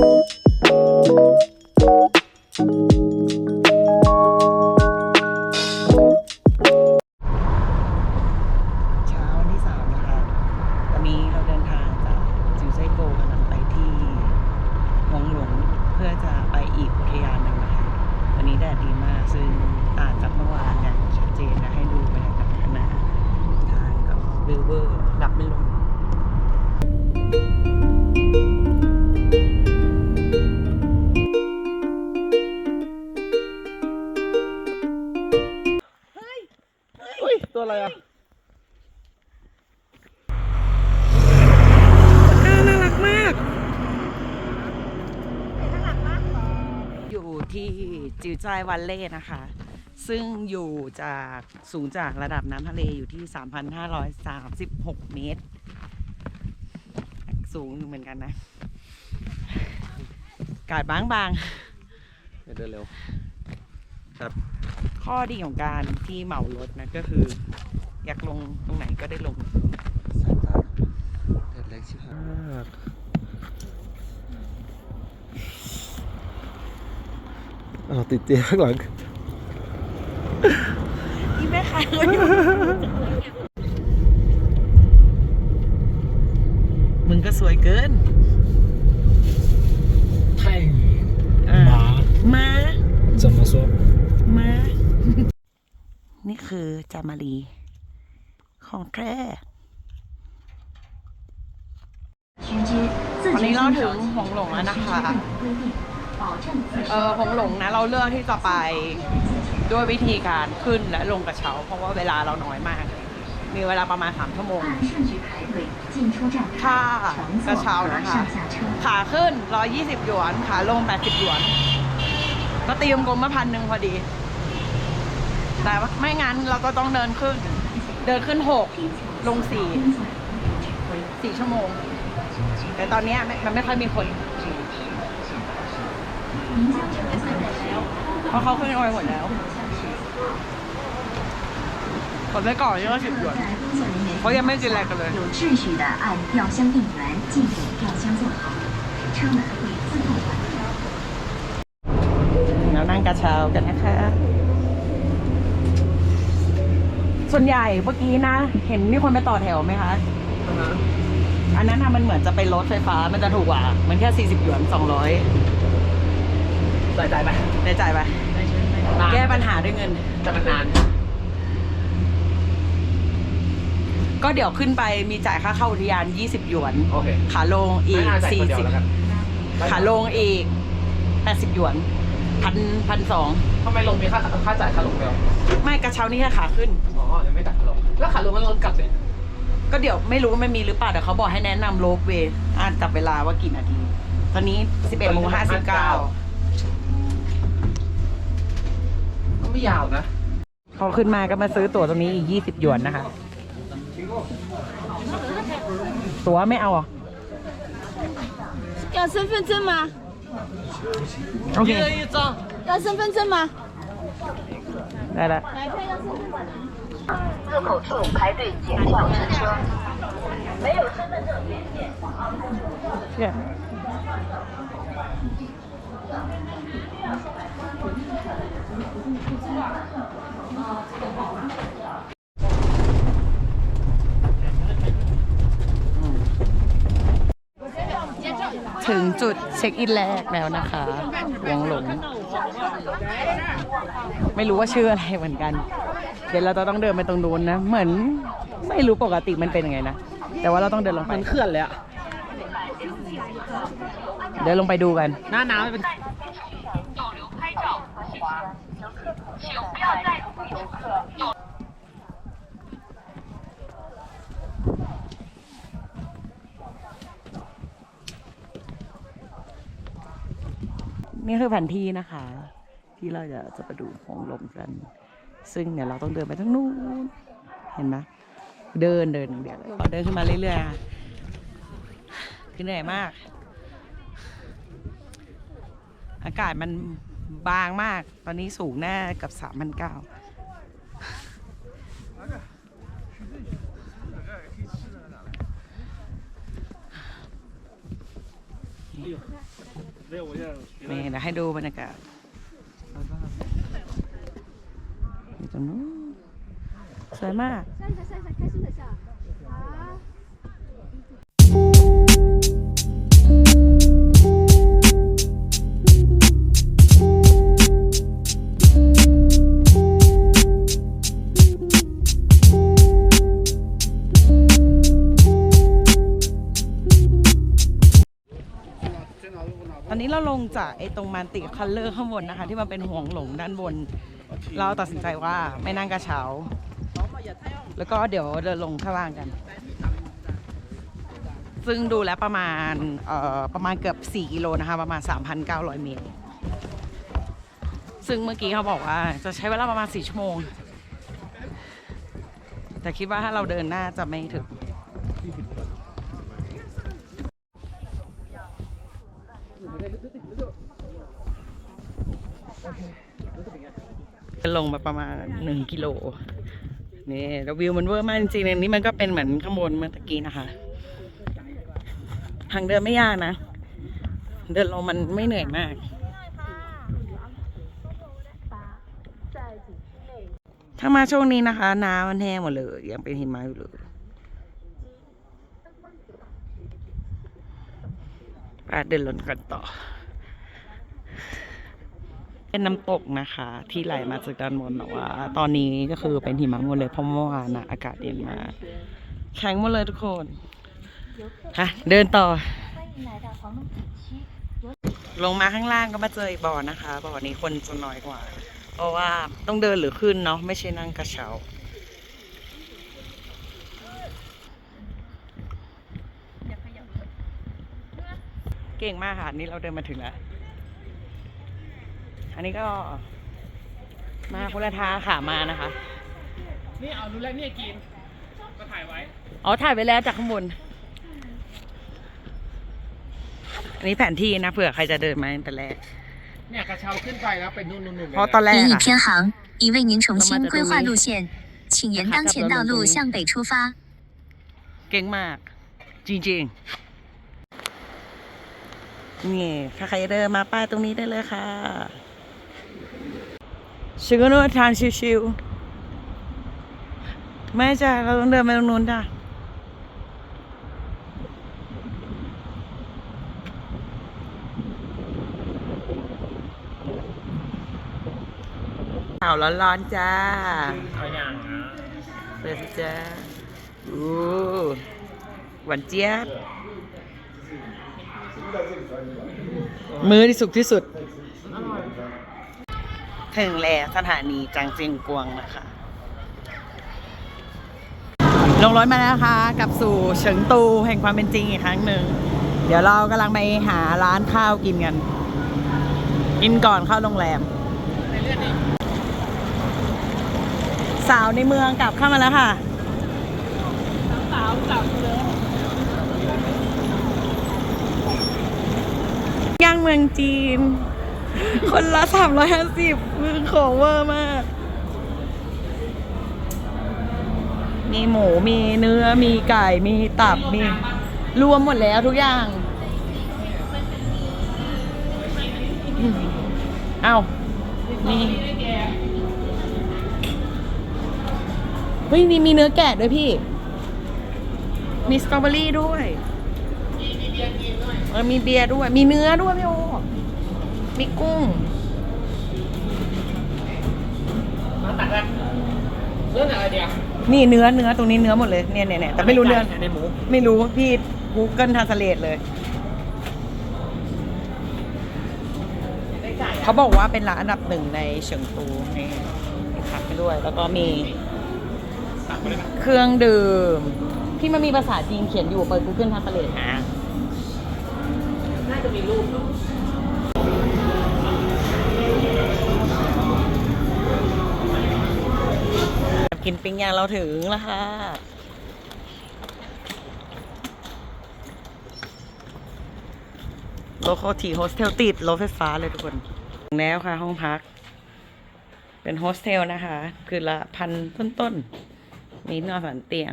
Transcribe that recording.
เช้าวันที่สามนะคะวันนี้เราเดินทางจากจิวไซโกกำลังไปที่หงหลงเพื่อจะไปอีกอุทยานหนึ่งนะคะวันนี้แดดดีมากซึ่งต่างจากเมื่อวานอย่างชัดเจนนะให้ดูบรรยากาศข้างหน้าทางกับวิวเวอร์หลับไม่ลง ตัวอะไรอะน่าน่ารักมาก อยู่ที่จิวใจายวันเล่นะคะ ซึ่งอยู่จากสูงจากระดับน้ำทะเลอยู่ที่ 3,536 เมตร สูงอยู่เหมือนกันนะ กาดบางบางเดินเร็ว ๆข้อดีของการที่เหมารถนะก็คือ อยากลงตรงไหนก็ได้ลงสายตาเดินเล็กชิบหายอ้าวติดเตียงข้างหลัง ที่แม่ค้าเขาอยู่มึงก็สวยเกิน太อ่ามา นี่คือจามารีของแท้วันนี้เราถึงหงหลงแล้วนะคะเออหงหลงนะ เราเลือกที่จะไปด้วยวิธีการขึ้นและลงกระเช้า เพราะว่าเวลาเราน้อยมาก มีเวลาประมาณ 3 ชั่วโมงค่ากระเช้านะคะขาขึ้น 120 หยวน ขาลง 80 หยวน ก็ตีมกลมมาพันหนึ่งพอดี แต่ไม่งั้นเราก็ต้องเดินขึ้น เดินขึ้นหกลงสี่สี่ชั่วโมง แต่ตอนนี้มันไม่ค่อยมีคนเพราะเขาขึ้นออยหมดแล้วขอไส้กรอกยี่สิบหยวนเขายังไม่กินอะไรกันเลยเรานั่งกระเช้ากันนะคะ ส่วนใหญ่เมื่อกี้นะ เห็นมีคนไปต่อแถวไหมคะ อันนั้นนะมันเหมือนจะเป็นรถไฟฟ้ามันจะถูกกว่า มันแค่ 40 หยวน200สายใจไปได้จ่ายไปแก้ปัญหาด้วยเงินแต่มันนาน ก็เดี๋ยวขึ้นไปมีจ่ายค่าเข้าอุทยาน 20 หยวน โอเค ขาลงอีกไม่น่าจ่ายคนเดียวแล้วกัน40 ขาลงอีก 80 หยวนพันพันสอง ทำไมลงมีค่าค่าจ่ายค่าลงเดียว ไม่กระเช้านี่แค่ขาขึ้น อ๋อ ยังไม่จ่ายค่าลง แล้วขาลงมันลงกลับเลย ก็เดี๋ยวไม่รู้ว่ามันมีหรือเปล่าแต่เขาบอกให้แนะนำโลกเวย์อ่านจับเวลาว่ากี่นาที ตอนนี้ 11โมง59 ก็ไม่ยาวนะ พอขึ้นมาก็มาซื้อตั๋วตรงนี้อีก 20 หยวนนะคะ ตั๋วไม่เอาเหรอ่ะ 要身份证吗？ OK，要身份证吗？来来，入口处排队检票乘车，没有身份证原件，啊，谢谢。 จุดเช็คอินแรกแล้วนะคะหวงหลง ไม่รู้ว่าชื่ออะไรเหมือนกัน เดี๋ยวเราจะต้องเดินไปตรงนู้นนะ เหมือนไม่รู้ปกติมันเป็นยังไงนะ แต่ว่าเราต้องเดินลงไป มันเคลื่อนเลยอะเดี๋ยวลงไปดูกัน หน้าน้ำมันเป็น นี่คือแผนที่นะคะ ที่เราจะจะไปดูหงลมกัน ซึ่งเดี๋ยวเราต้องเดินไปทางนู้นเห็นไหมเดินเดินอย่างเดียวเลยเดินขึ้นมาเรื่อยๆค่ะคือเหนื่อยมาก อากาศมันบางมาก ตอนนี้สูงแน่กับสามพันเก้านี่ เดี๋ยวให้ดูบรรยากาศอยู่ตรงนู้นสวยมาก จากไอ้ตรงมันติคัลเลอร์ข้างบนนะคะ ที่มันเป็นห่วงหลงด้านบน เราตัดสินใจว่าไม่นั่งกระเช้า แล้วก็เดี๋ยวเดินลงข้างล่างกัน ซึ่งดูแล้วประมาณเอ่อประมาณเกือบ 4 กิโลนะคะ ประมาณ 3,900 เมตร ซึ่งเมื่อกี้เขาบอกว่าจะใช้เวลาประมาณ 4 ชั่วโมง แต่คิดว่าถ้าเราเดินน่าจะไม่ถึง ลงมาประมาณหนึ่งกิโลนี่แล้ววิวมันเวอร์มากจริงๆในนี้มันก็เป็นเหมือนข้างบนเมื่อตะกี้นะคะ ทางเดินไม่ยากนะ เดินลงมันไม่เหนื่อยมากถ้ามาช่วงนี้นะคะ น้ำมันแห้งหมดเลย ยังเป็นหิมะอยู่เลยไปเดินลงกันต่อ เป็นน้ำตกนะคะ ที่ไหลมาจากด้านบนแต่ว่า ตอนนี้ก็คือเป็นหิมะหมดเลยเพราะเมื่อวานนะอากาศเย็นมากแข็งหมดเลยทุกคนฮะเดินต่อ ลงมาข้างล่างก็มาเจออีกบ่อนะคะ บ่อนี้คนจะน้อยกว่า เพราะว่าต้องเดินหรือขึ้นเนาะไม่ใช่นั่งกระเช้าเก่งมากค่ะนี่เราเดินมาถึงแล้วอันนี้ก็ มาคนละทางขามานะคะ นี่เอารู้แล้วเนี่ยกิน ก็ถ่ายไว้ อ๋อถ่ายไปแล้วจากข้างบน อันนี้แผนที่นะเผื่อใครจะเดินมาตั้งแต่แรก เนี่ยกระเช้าขึ้นไปแล้วไปนู่นนู่นนู่น เพราะตอนแรก 另一 อะ 偏航，已为您重新规划路线，请沿当前道路向北出发。 เก่งมาก จริงๆ นี่ถ้าใครเดินมาป้ายตรงนี้ได้เลยค่ะ ชิคก็นวดทานชิวๆไม่จ้ะเราต้องเดินไปตรงนู้นจ้ะข่าวร้อนๆจ้าเอาอย่างนะเปิดจ้าอู้หวานเจี๊ยบมือที่สุกที่สุด ถึงแล้วสถานีจางเจียงกวงนะคะ ลงรถมาแล้วนะคะกับสู่เฉิงตูแห่งความเป็นจริงอีกครั้งหนึ่ง เดี๋ยวเรากำลังไปหาร้านข้าวกินกัน กินก่อนเข้าโรงแรม สาวในเมืองกลับเข้ามาแล้วค่ะ สาวกลับเลยย่างเมืองจีน คนละสามร้อยห้าสิบมือของเวอร์มาก มีหมูมีเนื้อมีไก่มีตับมี รวมหมดแล้วทุกอย่างเอ้านี่เฮ้ยนี่มีเนื้อแกะด้วยพี่ มีสตรอเบอรี่ด้วยเออมีเบียร์ด้วย มีเนื้อด้วยพี่โอ มีกุ้งมาตัดกันเรื่องอะไรเดียวนี่เนื้อเนื้อตรงนี้เนื้อหมดเลยเนี่ยเนี่ยเนี่ยแต่ไม่รู้เนื้อในหมูไม่รู้พี่ Google Translate เลย เขาบอกว่าเป็นร้านอันดับหนึ่งในเฉิงตูนี่มีผักไปด้วย แล้วก็มีตัดไปเลยนะเครื่องดื่ม ที่มันมีภาษาจีนเขียนอยู่เปิด Google Translate หาน่าจะมีรูปเนาะ กินปิ้งย่างเราถึงแล้วค่ะ โลโคทีโฮสเทลติดรถไฟฟ้าเลยทุกคนถึงแล้วค่ะ ห้องพัก เป็นโฮสเทลนะคะ คือละพันต้นๆ มีนอนสันเตียง